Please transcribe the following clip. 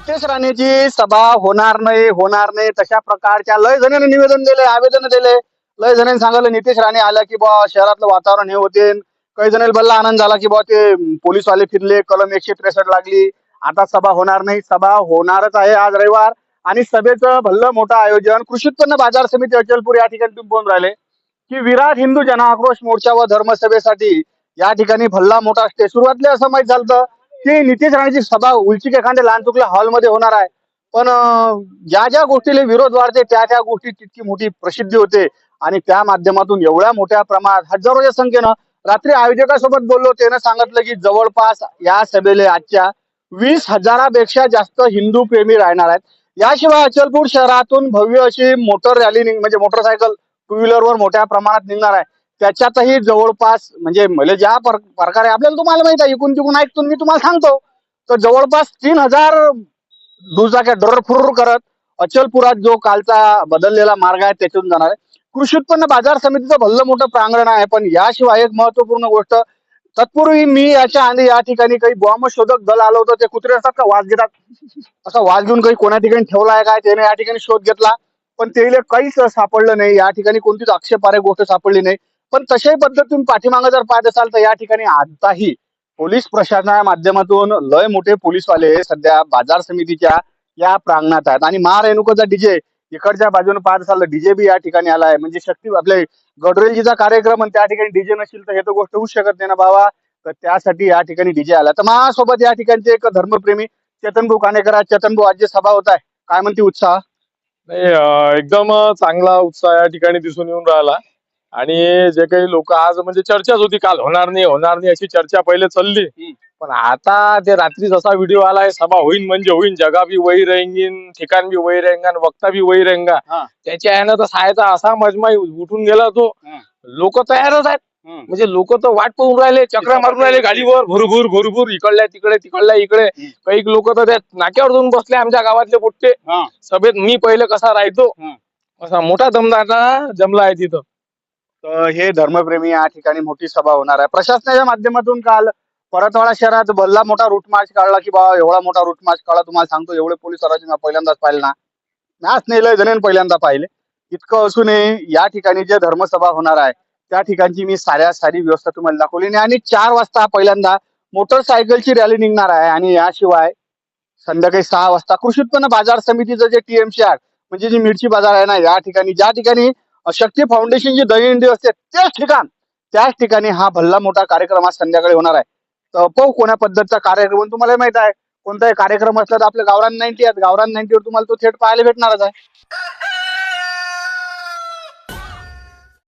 नितेश राणेची सभा होणार नाही होणार नाही. तशा प्रकारच्या लय जणांनी निवेदन दिले आवेदन दिले लय जणांनी सांगितलं नितेश राणे आला की बा शहरातलं वातावरण हे होते. काही जणांना बल्ला आनंद झाला की बा ते पोलीस वाले फिरले कलम एकशे त्रेसष्ट लागली. आता सभा होणार नाही सभा होणारच आहे आज रविवार. आणि सभेचं भल्लं मोठं आयोजन कृषी उत्पन्न बाजार समिती अचलपूर या ठिकाणी तुम्ही बोलून राहिले की विराट हिंदू जनआक्रोश मोर्चा व धर्मसभेसाठी या ठिकाणी भल्ला मोठा स्टे सुरुवातला असं माहीत झालं की नितेश राणेची सभा उलची एखाद्या लहान चुकल्या हॉलमध्ये होणार आहे. पण ज्या ज्या गोष्टीला विरोध वाढते त्या त्या गोष्टी तितकी मोठी प्रसिद्धी होते. आणि त्या माध्यमातून एवढ्या मोठ्या प्रमाणात हजारोच्या संख्येनं रात्री आयोजकासोबत बोललो त्यानं सांगितलं की जवळपास या सभेला आजच्या वीस हजारापेक्षा जास्त हिंदू प्रेमी राहणार आहेत. याशिवाय अचलपूर शहरातून भव्य अशी मोटर रॅली म्हणजे मोटरसायकल टू व्हीलर वर मोठ्या प्रमाणात निघणार आहे. त्याच्यातही जवळपास म्हणजे मला ज्या पर- प्रकारे आपल्याला तुम्हाला माहीत आहे इकून तिकून ऐकून मी तुम्हाला सांगतो तर जवळपास तीन हजार दुचाक्या डोरफुर करत अचलपुरात जो कालचा बदललेला मार्ग आहे त्यातून जाणार आहे. कृषी उत्पन्न बाजार समितीचं भल्लं मोठं प्रांगण आहे पण याशिवाय एक महत्त्वपूर्ण गोष्ट तत्पूर्वी मी याच्या आधी या ठिकाणी काही बॉम्ब शोधक दल आलं होतं ते कुत्रे असतात का वाज घेतात? असा वाज घेऊन काही कोणा ठिकाणी ठेवला आहे काय त्याने या ठिकाणी शोध घेतला पण त्याला काहीच सापडलं नाही या ठिकाणी कोणतीच आक्षेपार्ह गोष्ट सापडली नाही. पण तशाही पद्धतीने पाठीमागे जर पाहत असाल तर या ठिकाणी आताही पोलीस प्रशासनाच्या माध्यमातून लय मोठे पोलीसवाले सध्या बाजार समितीच्या या प्रांगणात आहेत. आणि महारेणुकाचा डीजे इकडच्या बाजूने पाहत असाल तर डीजे बी या ठिकाणी आलाय म्हणजे शक्ती आपले गडरेलजीचा कार्यक्रम आणि त्या ठिकाणी डीजे नसेल तर हे तर गोष्ट होऊ शकत नाही ना बाबा. तर त्यासाठी या ठिकाणी डीजे आला तर माझ्यासोबत या ठिकाणचे एक धर्मप्रेमी चेतनभाऊ कानेकर चेतनभाऊ आज जे सभा होत आहे. काय म्हणते उत्साह? नाही एकदम चांगला उत्साह या ठिकाणी दिसून येऊन राहिला. आणि जे काही लोक आज म्हणजे चर्चाच होती काल होणार नाही होणार नाही अशी चर्चा पहिले चालली. पण आता ते रात्री जसा व्हिडिओ आलाय सभा होईन म्हणजे होईन जगा बी वही रहेंगीन ठिकाण बी वही रहेंगा आणि वक्ता बी वही रहेंगा हा. त्याच्या यानं तर सायचा असा मजमा उठून गेला तो. लोक तयारच आहेत. म्हणजे लोक तर वाट पाहून राहिले चक्रा मारून राहिले गाडीवर भुरभुर भुरभुर इकडल्या तिकडे तिकडल्या इकडे. काही लोक तर त्या नाक्यावर जाऊन बसले आमच्या गावातले पोट्टे. सभेत मी पहिले कसा राहतो. असा मोठा दमदाटा जमला आहे तिथं हे धर्मप्रेमी या ठिकाणी मोठी सभा होणार आहे. प्रशासनाच्या माध्यमातून काल परतवाडा शहरात भल्ला मोठा रूट मार्च काढला की बाबा एवढा मोठा रूट मार्च काढला तुम्हाला सांगतो एवढे पोलीस मी पहिल्यांदाच पाहिले ना. नाच नाही जणेन पहिल्यांदा पाहिले. इतकं असूनही या ठिकाणी जे धर्मसभा होणार आहे त्या ठिकाणची मी साऱ्या सारी व्यवस्था तुम्हाला दाखवली नाही आणि चार वाजता पहिल्यांदा मोटरसायकलची रॅली निघणार आहे आणि याशिवाय संध्याकाळी सहा वाजता कृषी उत्पन्न बाजार समितीचं जे टीएमसी आहे म्हणजे जी मिरची बाजार आहे ना या ठिकाणी ज्या ठिकाणी शक्ती फाउंडेशनची दहीहंडी असते त्याच ठिकाण त्याच ठिकाणी हा भल्ला मोठा कार्यक्रम आज संध्याकाळी होणार आहे. तर पाहू कोण्या पद्धतीचा कार्यक्रम तुम्हाला माहीत आहे. कोणताही कार्यक्रम असला तर आपल्या गावरान नाईन्टी आहेत. गावरान नाईन्टीवर तुम्हाला तो थेट पाहायला भेटणारच आहे.